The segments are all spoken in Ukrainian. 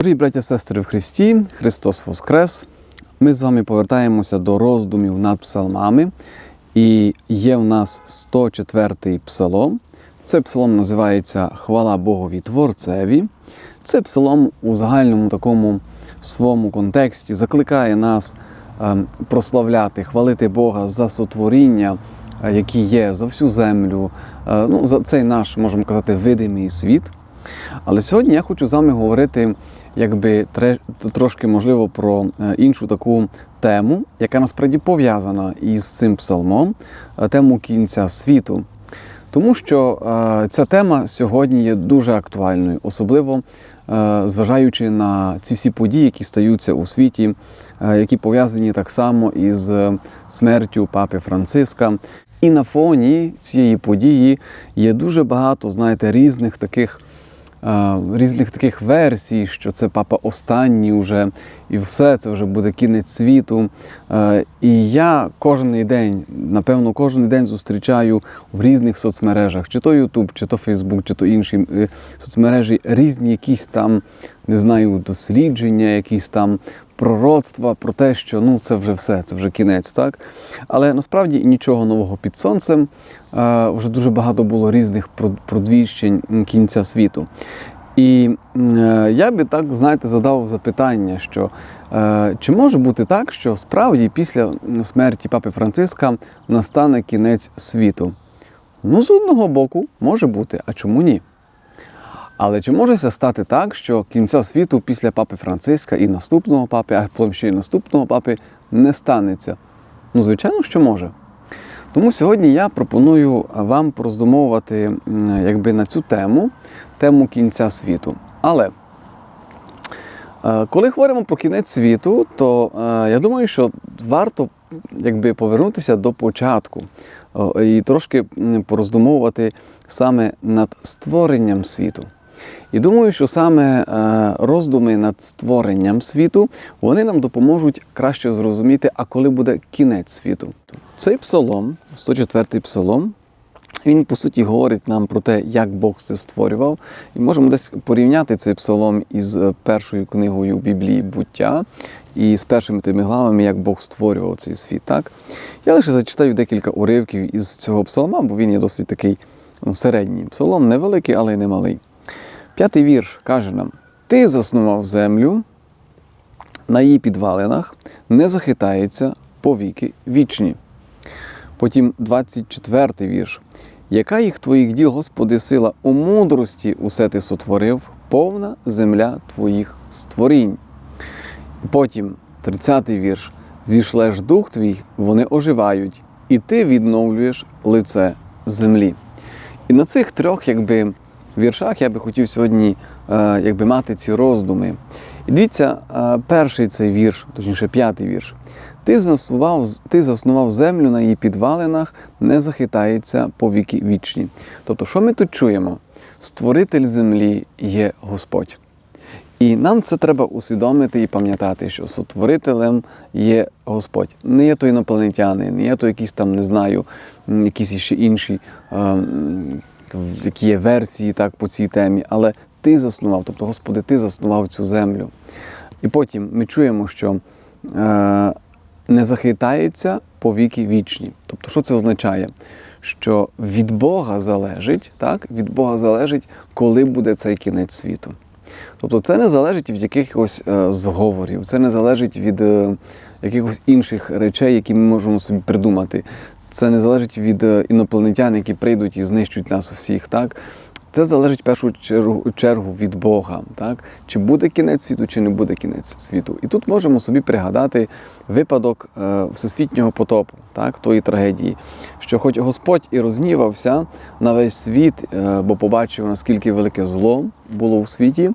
Дорогі браття і сестри в Христі, Христос Воскрес. Ми з вами повертаємося до роздумів над псалмами. І є в нас 104-й псалом. Цей псалом називається Хвала Богові Творцеві. Цей псалом у загальному такому своєму контексті закликає нас ем, прославляти, хвалити Бога за сотворіння, е, які є за всю землю, е, ну, за цей наш, можемо казати, видимий світ. Але сьогодні я хочу з вами говорити, якби трошки можливо про е, іншу таку тему, яка насправді пов'язана із цим псалмом, е, тему кінця світу. Тому що е, ця тема сьогодні є дуже актуальною, особливо е, зважаючи на ці всі події, які стаються у світі, е, які пов'язані так само із е, смертю папи Франциска. І на фоні цієї події є дуже багато, знаєте, різних таких. Різних таких версій, що це папа останній вже, і все це вже буде кінець світу. І я кожен день, напевно, кожен день зустрічаю в різних соцмережах, чи то Ютуб, чи то Фейсбук, чи то інші е, соцмережі, різні якісь там, не знаю, дослідження, якісь там пророцтва про те, що ну це вже все, це вже кінець, так? Але насправді нічого нового під сонцем. Вже дуже багато було різних продвіщень кінця світу. І е, я би так, знаєте, задав запитання, що е, чи може бути так, що справді після смерті папи Франциска настане кінець світу? Ну, з одного боку, може бути, а чому ні? Але чи може стати так, що кінця світу після папи Франциска і наступного папи, а потім ще й наступного папи не станеться? Ну, звичайно, що може. Тому сьогодні я пропоную вам пороздумовувати якби, на цю тему, тему кінця світу. Але е, коли говоримо про кінець світу, то е, я думаю, що варто якби, повернутися до початку і трошки пороздумовувати саме над створенням світу. І думаю, що саме е, роздуми над створенням світу вони нам допоможуть краще зрозуміти, а коли буде кінець світу. Цей псалом, 104-й псалом, він по суті говорить нам про те, як Бог це створював. І можемо десь порівняти цей псалом із е, першою книгою Біблії буття і з першими тими главами, як Бог створював цей світ. Так? Я лише зачитаю декілька уривків із цього псалма, бо він є досить такий середній псалом, невеликий, але й не малий. П'ятий вірш каже нам: Ти заснував землю на її підвалинах, не захитається повіки вічні. Потім 24 вірш. Яка їх твоїх діл, Господи, сила, у мудрості усе ти сотворив, повна земля твоїх створінь. Потім 30 вірш. Зійшлеш дух твій, вони оживають, і ти відновлюєш лице землі. І на цих трьох якби, віршах я би хотів сьогодні е, якби, мати ці роздуми. І дивіться, е, перший цей вірш, точніше п'ятий вірш. Ти заснував, ти заснував землю на її підвалинах, не захитається по віки вічні. Тобто, що ми тут чуємо? Створитель землі є Господь. І нам це треба усвідомити і пам'ятати, що сотворителем є Господь. Не є то інопланетяни, не є то якісь там, не знаю, якісь ще інші, ем, які є версії так, по цій темі, але ти заснував, тобто, Господи, ти заснував цю землю. І потім ми чуємо, що е, не захитається по віки вічні. Тобто, що це означає? Що від Бога залежить, так? від Бога залежить, коли буде цей кінець світу. Тобто це не залежить від якихось е, зговорів, це не залежить від е, якихось інших речей, які ми можемо собі придумати. Це не залежить від е, інопланетян, які прийдуть і знищують нас усіх. Так? Це залежить в першу чергу, чергу від Бога. Так? Чи буде кінець світу, чи не буде кінець світу. І тут можемо собі пригадати випадок е, всесвітнього потопу, так? тої трагедії, що хоч Господь і рознівався на весь світ, е, бо побачив, наскільки велике зло було в світі,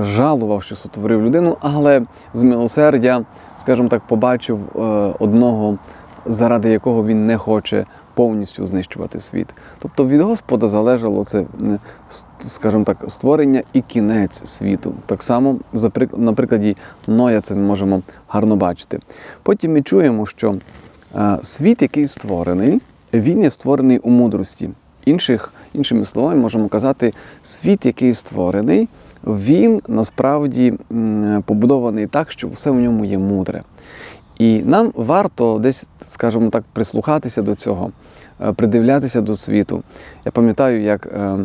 жалував, що сотворив людину, але з милосердя, скажімо так, побачив одного, заради якого він не хоче повністю знищувати світ. Тобто від Господа залежало це, скажімо так, створення і кінець світу. Так само, на прикладі Ноя, це ми можемо гарно бачити. Потім ми чуємо, що е, світ, який створений, він є створений у мудрості. Інших, іншими словами, можемо казати, світ, який створений, він насправді побудований так, що все в ньому є мудре. І нам варто десь, скажімо так, прислухатися до цього, е, придивлятися до світу. Я пам'ятаю, як е,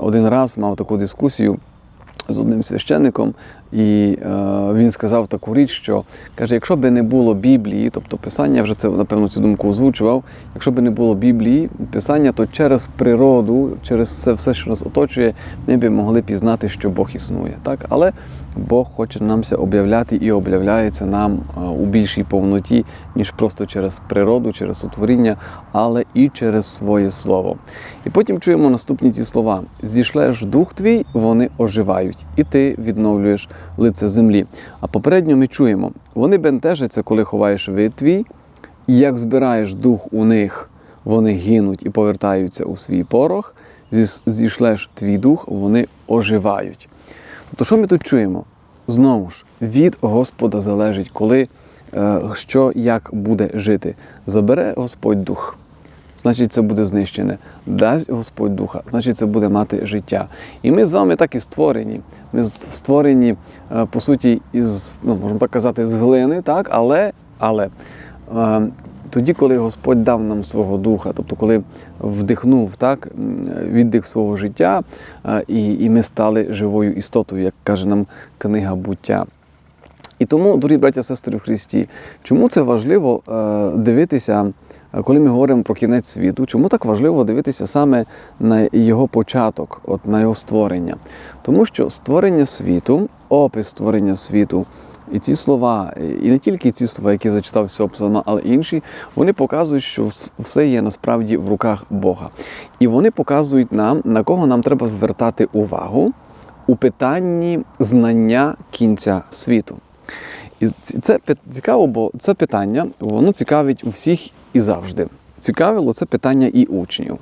один раз мав таку дискусію з одним священником, і е, він сказав таку річ, що каже: якщо би не було Біблії, тобто Писання, вже це напевно цю думку озвучував. Якщо би не було Біблії, Писання, то через природу, через це все, що нас оточує, ми б могли пізнати, що Бог існує. Так? Але Бог хоче намся об'являти і об'являється нам е, у більшій повноті, ніж просто через природу, через сотворіння, але і через своє слово. І потім чуємо наступні ці слова: зійшлеш дух твій, вони оживають, і ти відновлюєш лице землі. А попередньо ми чуємо: вони бентежаться, коли ховаєш вид твій, і як збираєш дух у них, вони гинуть і повертаються у свій порох. Зійшлеш твій дух, вони оживають. Тобто, що ми тут чуємо? Знову ж, від Господа залежить, коли е, що як буде жити. Забере Господь дух, значить це буде знищене. Дасть Господь духа, значить це буде мати життя. І ми з вами так і створені. Ми створені, е, по суті, із, ну, можна так казати, з глини, так? але, але е, тоді, коли Господь дав нам свого духа, тобто коли вдихнув так, віддих свого життя, е, і, і ми стали живою істотою, як каже нам книга буття. І тому, дорогі браття, сестри в Христі, чому це важливо дивитися, коли ми говоримо про кінець світу, чому так важливо дивитися саме на його початок, от на його створення? Тому що створення світу, опис створення світу, і ці слова, і не тільки ці слова, які зачитав псалма, але інші, вони показують, що все є насправді в руках Бога. І вони показують нам, на кого нам треба звертати увагу у питанні знання кінця світу. І це цікаво, бо це питання воно цікавить у всіх і завжди. Цікавило це питання і учнів.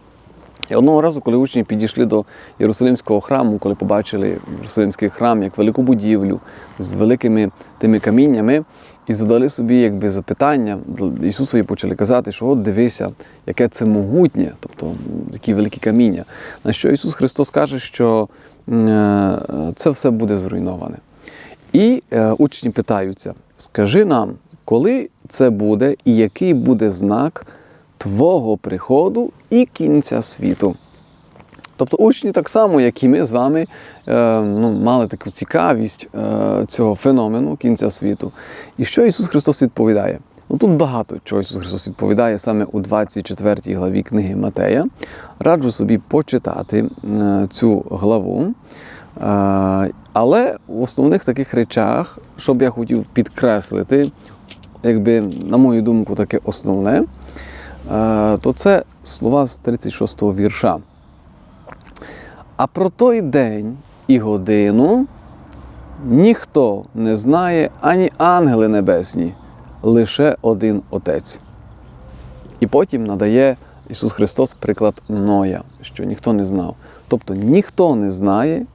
І одного разу, коли учні підійшли до Єрусалимського храму, коли побачили Єрусалимський храм як велику будівлю з великими тими каміннями, і задали собі якби запитання, Ісусові почали казати, що от дивися, яке це могутнє, тобто такі великі каміння. На що Ісус Христос каже, що е, це все буде зруйноване. І е, учні питаються: скажи нам, коли це буде і який буде знак Твого приходу і кінця світу? Тобто учні так само, як і ми з вами, е, ну, мали таку цікавість е, цього феномену кінця світу. І що Ісус Христос відповідає? Ну тут багато чого Ісус Христос відповідає саме у 24 главі книги Матея. Раджу собі почитати е, цю главу. Але в основних таких речах, що б я хотів підкреслити, якби, на мою думку, таке основне, е, то це слова з 36-го вірша. А про той день і годину ніхто не знає ані ангели небесні, лише один Отець. І потім надає Ісус Христос приклад Ноя, що ніхто не знав. Тобто ніхто не знає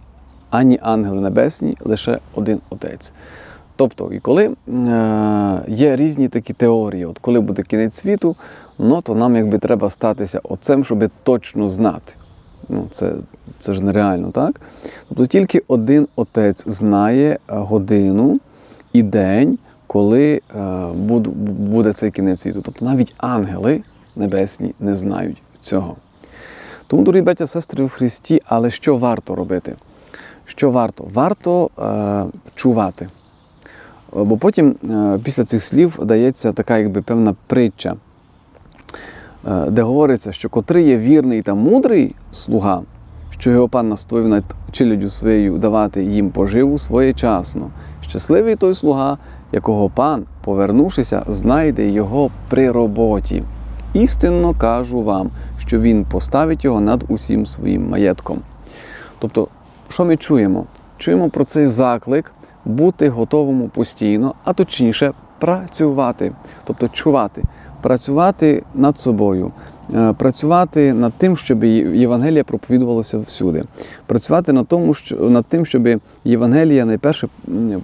ані ангели небесні, лише один Отець. Тобто, і коли е, є різні такі теорії, от коли буде кінець світу, ну то нам якби треба статися отцем, щоб точно знати. Ну, це, це ж нереально, так? Тобто тільки один отець знає е, годину і день, коли е, буд- буде цей кінець світу. Тобто навіть ангели небесні не знають цього. Тому, дорогі браття, сестри в Христі, але що варто робити? Що варто? Варто е, чувати. Бо потім е, після цих слів дається така якби певна притча, е, де говориться, що котрий є вірний та мудрий слуга, що його пан настоїв над челядю своєю давати їм поживу своєчасно. Щасливий той слуга, якого пан, повернувшися, знайде його при роботі. Істинно кажу вам, що він поставить його над усім своїм маєтком. Тобто, що ми чуємо? Чуємо про цей заклик бути готовому постійно, а точніше працювати, тобто чувати, працювати над собою, е, працювати над тим, щоб Євангелія проповідувалося всюди, працювати над, тому, що, над тим, щоб Євангелія найперше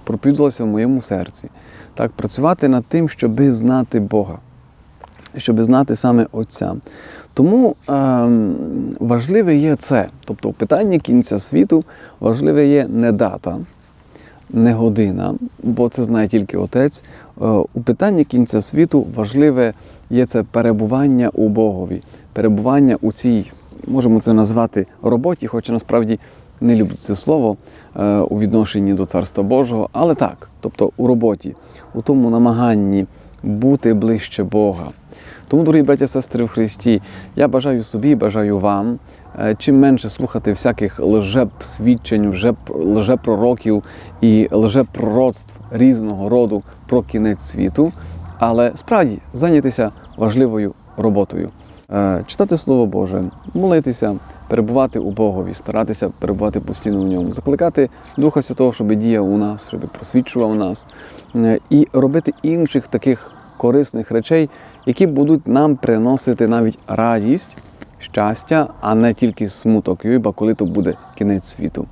проповідувалася в моєму серці. Так, працювати над тим, щоб знати Бога, щоб знати саме Отця. Тому ем, важливе є це. Тобто, в питанні кінця світу важливе є не дата, не година, бо це знає тільки отець. Е, У питанні кінця світу важливе є це перебування у Богові, перебування у цій, можемо це назвати роботі, хоча насправді не люблю це слово е, у відношенні до Царства Божого, але так, тобто у роботі, у тому намаганні бути ближче Бога. Тому, дорогі браття і сестри в Христі, я бажаю собі, бажаю вам е, чим менше слухати всяких лжеп-свідчень, лжепророків і лжепророцтв різного роду про кінець світу, але справді зайнятися важливою роботою. Е, Читати Слово Боже, молитися, перебувати у Богові, старатися перебувати постійно в ньому, закликати Духа Святого, щоб діяв у нас, щоб просвічував нас, е, і робити інших таких корисних речей, які будуть нам приносити навіть радість, щастя, а не тільки смуток, Юйба, коли то буде кінець світу.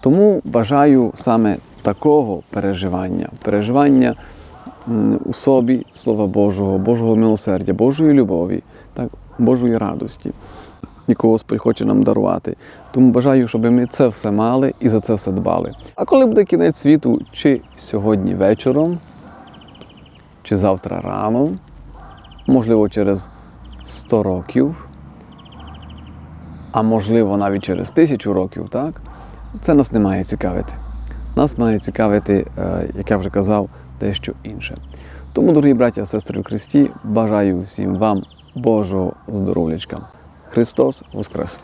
Тому бажаю саме такого переживання, переживання у собі Слова Божого, Божого милосердя, Божої любові, так, Божої радості, яку Господь хоче нам дарувати. Тому бажаю, щоб ми це все мали і за це все дбали. А коли буде кінець світу, чи сьогодні вечором, чи завтра рано, можливо, через 100 років, а можливо навіть через тисячу років, так? Це нас не має цікавити. Нас має цікавити, е, як я вже казав, дещо інше. Тому, дорогі браття сестри в Христі, бажаю всім вам Божого здоров'ячка. Христос Воскрес!